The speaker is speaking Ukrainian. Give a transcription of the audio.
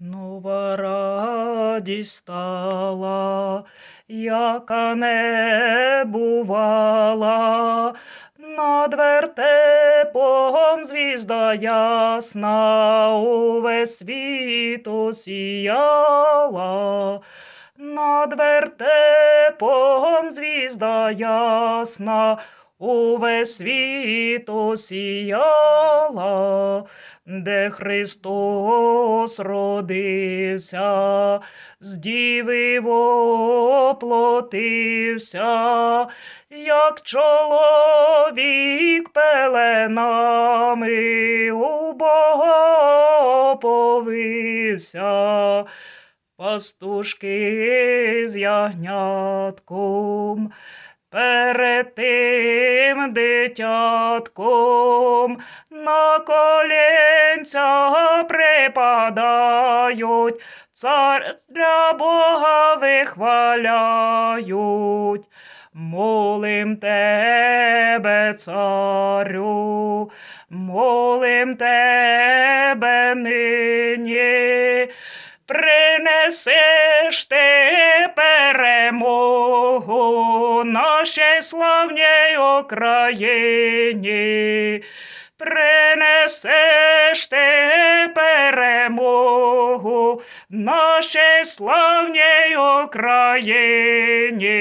Нова радість стала, яка не бувала, над вертепом звізда ясна, увесь світ осіяла. Над вертепом звізда ясна, увесь світ осіяла, де Христос родився, з діви воплотився, як чоловік пеленами у Бога оповився. Пастушки з ягнятком, перед тим дитятком на коленця припадають, царя Бога вихваляють. Молим тебе, царю, молим тебе нині, принесеш ти перемогу нашій славній Україні. Принесеш ти перемогу нашій славній Україні.